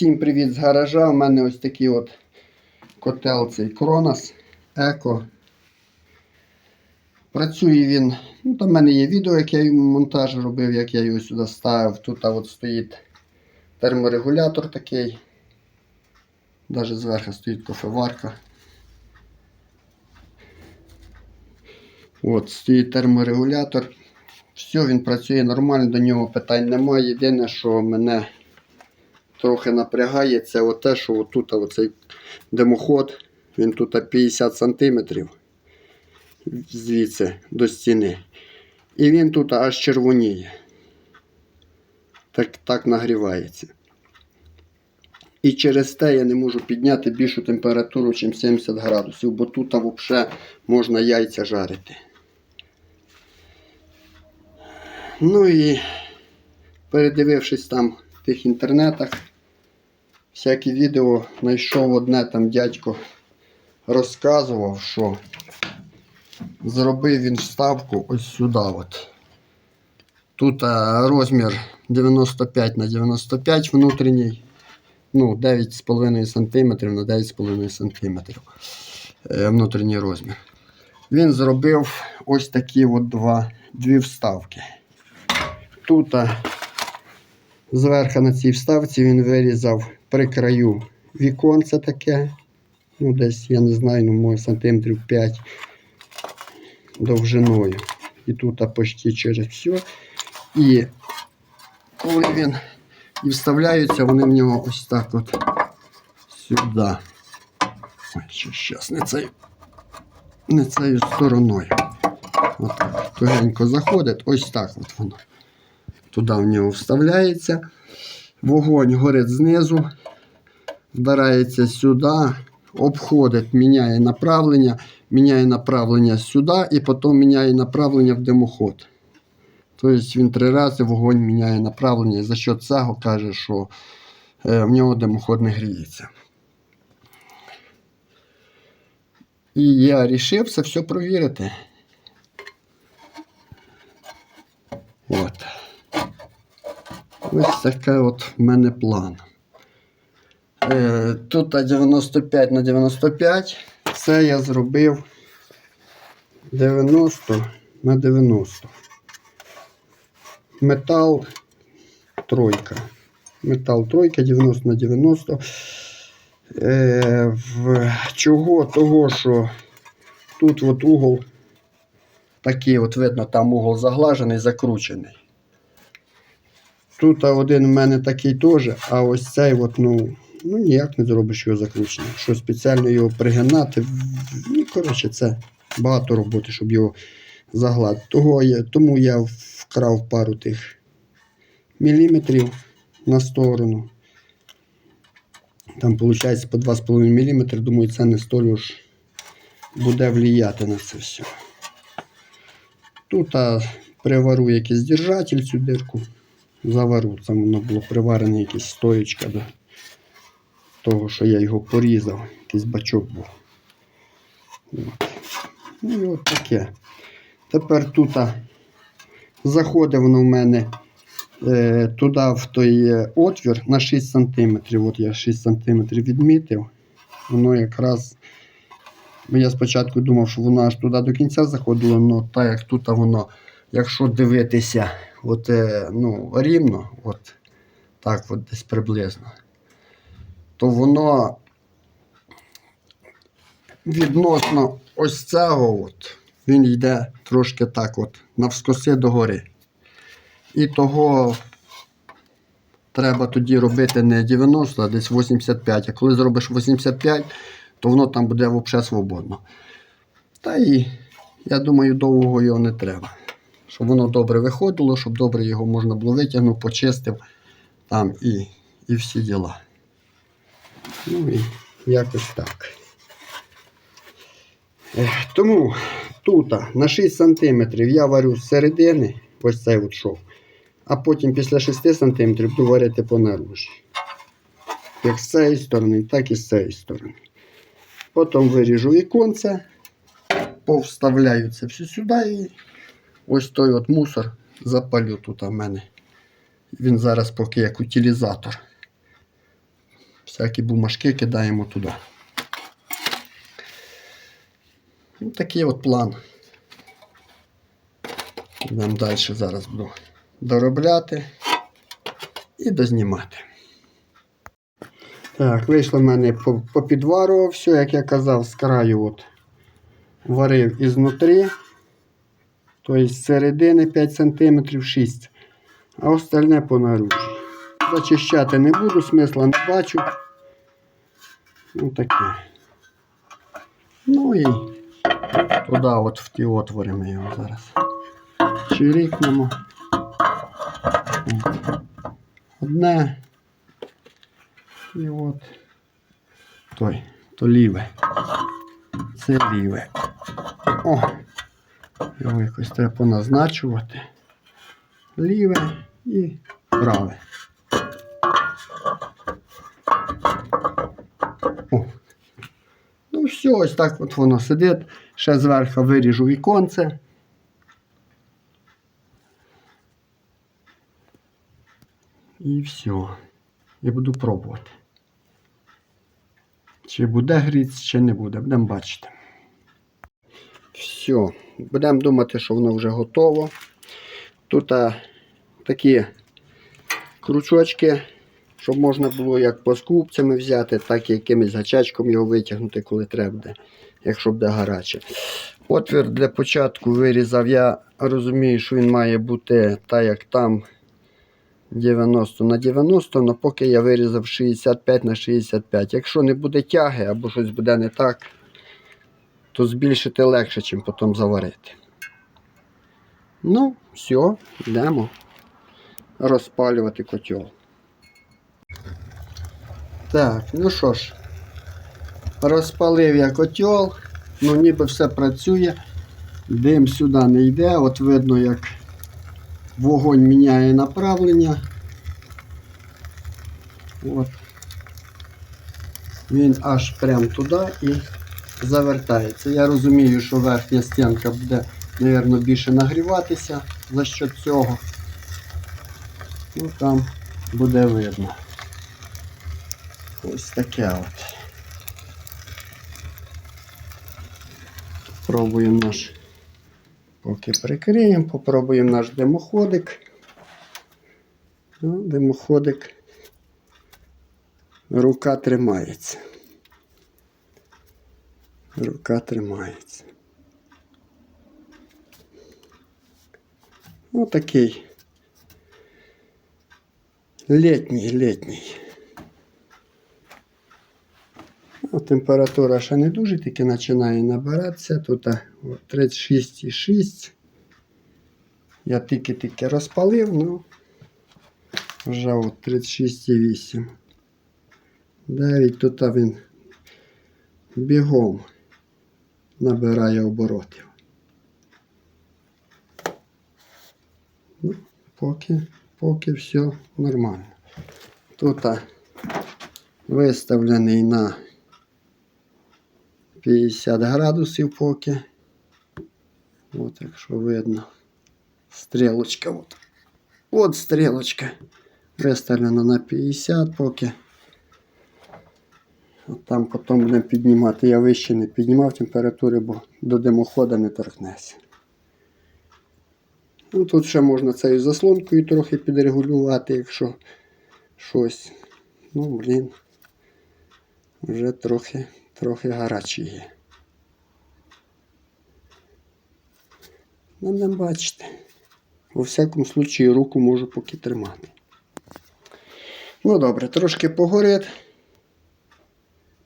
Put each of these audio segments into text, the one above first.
Всім привіт з гаража. У мене ось такий от котел цей Кронос Еко. Працює він. Ну, там в мене є відео, як я монтаж робив, як я його сюди ставив. Тут а, от стоїть терморегулятор такий. Навіть зверху стоїть кофеварка. От, стоїть терморегулятор. Все, він працює нормально, до нього питань немає. Єдине, що мене трохи напрягає, це те, що отут оцей димоход, він тут 50 см звідси до стіни. І він тут аж червоніє. Так, так нагрівається. І через те я не можу підняти більшу температуру, ніж 70 градусів, бо тут взагалі можна яйця жарити. Ну і передивившись там в тих інтернетах, всякі відео знайшов одне там дядько розказував, що зробив він вставку ось сюди. От. Тут розмір 95 на 95 внутрішній. Ну, 9,5 см на 9,5 см е, внутрішній розмір. Він зробив ось такі от два, дві вставки. Тут зверху на цій вставці він вирізав при краю віконце таке. Ну, десь, я не знаю, ну, може сантиметрів 5 довжиною. І тут почти через все. І коли він і вставляються, вони в нього ось так от сюди. Ой, щас, не цей, не цією стороною. Отак. Тугенько заходить, ось так от воно. Туди в нього вставляється. Вогонь горить знизу, вдарається сюди, обходить, міняє направлення, міняє направлення сюди і потім міняє направлення в димоход. Тобто він три рази вогонь міняє направлення і за що цього каже, що е, в нього димоход не гріється. І я вирішив це все провірити. От. Ось такий от в мене план. Е, тут 95 на 95. Це я зробив 90 на 90. Метал тройка. Метал тройка 90 на 90. Е, в, чого? Того, що тут от угол такий, от видно, там угол заглажений, закручений. Тут один в мене такий теж, а ось цей от, ну, ну ніяк не зробиш його закрученим. Що спеціально його пригинати. Ну, коротше, це багато роботи, щоб його загладити. Тому я вкрав пару тих міліметрів на сторону. Там виходить по 2,5 мм. Думаю, це не столь уж буде влияти на це все. Тут а, привару якийсь держатель цю дирку. Завару. Там воно було приварене якась стоєчка до того, що я його порізав. Якийсь бачок був. От. Ну і от таке. Тепер тут а, заходить воно в мене е, туди в той е, отвір на 6 см. От я 6 см відмітив. Воно якраз. Я спочатку думав, що воно аж туди до кінця заходило, але так як тут воно, якщо дивитися от, е, ну, рівно, от так от десь приблизно, то воно відносно ось цього от, він йде трошки так от, навскоси догори. І того треба тоді робити не 90, а десь 85. А коли зробиш 85, то воно там буде взагалі свободно. Та і я думаю, довго його не треба. Щоб воно добре виходило, щоб добре його можна було витягнути, почистив там і, і всі діла. Ну і якось так. Тому тут на 6 см я варю з середини, ось цей от шов, а потім після 6 см буду варити по. Як з цієї сторони, так і з цієї сторони. Потім виріжу віконце, повставляю це все сюди і ось той от мусор запалю тут у мене. Він зараз поки як утилізатор. всякі бумажки кидаємо туди. Ну, такий от план. Йдемо далі зараз буду доробляти і дознімати. Так, вийшло в мене по, попідварував все, як я казав, з краю от варив ізнутрі. Тобто з середини 5 см 6 а остальне по наружі. Зачищати не буду, смисла не бачу. Ну таке. Ну і туди от в ті отвори ми його зараз чирикнемо. Одне. І от той, то ліве. Це ліве. О! Його якось треба поназначувати. Ліве і праве. О. Ну все, ось так от воно сидить. Ще зверху виріжу віконце. І все. І буду пробувати. Чи буде гріться, чи не буде. Будемо бачити. Все. Будемо думати, що воно вже готово. Тут а, такі крючочки, щоб можна було як плоскупцями взяти, так і якимось гачачком його витягнути, коли треба буде, якщо буде гаряче. Отвір для початку вирізав. Я розумію, що він має бути так, як там 90 на 90, але поки я вирізав 65 на 65. Якщо не буде тяги або щось буде не так, то збільшити легше, ніж потім заварити. Ну, все, йдемо розпалювати котел. Так, ну що ж, розпалив я котел, ну ніби все працює, дим сюди не йде, от видно, як вогонь міняє направлення. От. Він аж прямо туди і завертається. Я розумію, що верхня стінка буде, мабуть, більше нагріватися за що цього. Ну там буде видно. Ось таке от. Пробуємо наш, поки прикриємо, попробуємо наш димоходик. Ну, димоходик. Рука тримається. Рука тримається. Ну такий літній, літній. Ну, температура ще не дуже, тільки починає набиратися. Тут 36,6. Я тільки-тільки розпалив, ну вже от 36,8. 9 тут він бігом набирає оборотів. Ну, поки, поки все нормально. Тут виставлений на 50 градусів поки. От якщо видно. Стрілочка. От, от стрілочка. Виставлена на 50 поки. Там потім будемо піднімати. Я вище не піднімав температури, бо до димохода не торкнеться. Ну, тут ще можна цією заслонкою трохи підрегулювати, якщо щось. Ну, блін, вже трохи, трохи гарячий є. Будемо бачити. У всякому случаї руку можу поки тримати. Ну добре, трошки погорить.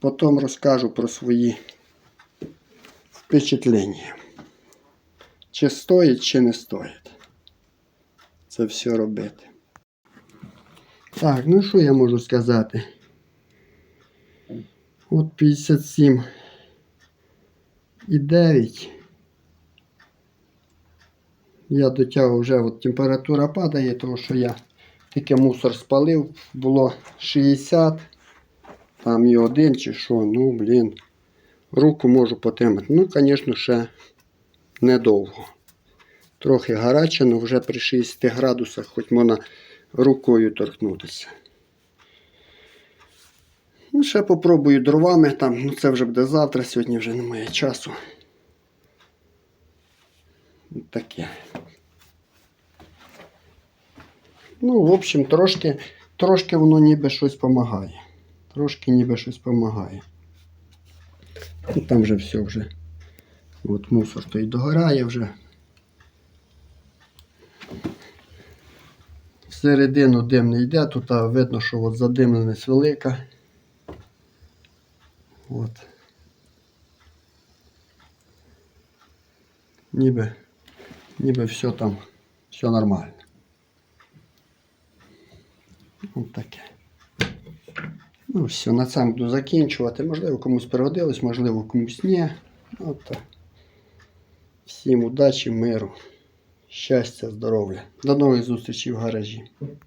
Потім розкажу про свої впечатлення. Чи стоїть, чи не стоїть. Це все робити. Так, ну що я можу сказати? От 57 і 9. Я дотягав вже от температура падає, тому що я тільки мусор спалив, було 60, там і один чи що, ну блін. Руку можу потримати. Ну, звісно, ще недовго. Трохи гаряче, але вже при 60 градусах хоч можна рукою торкнутися. Ну, ще попробую дровами там, ну це вже буде завтра, сьогодні вже немає часу. Таке. Ну, в общем, трошки, трошки воно ніби щось допомагає. Трошки ніби щось допомагає. Ну, там вже все вже. От мусор той догорає вже. Всередину дим не йде, тут видно, що от задимленість велика. От. Ніби, ніби все там, все нормально. От таке. Ну, все, на цьому буду закінчувати. Можливо, комусь пригодилось, можливо, комусь ні. От. Всім удачі, миру, щастя, здоров'я. До нових зустрічей в гаражі.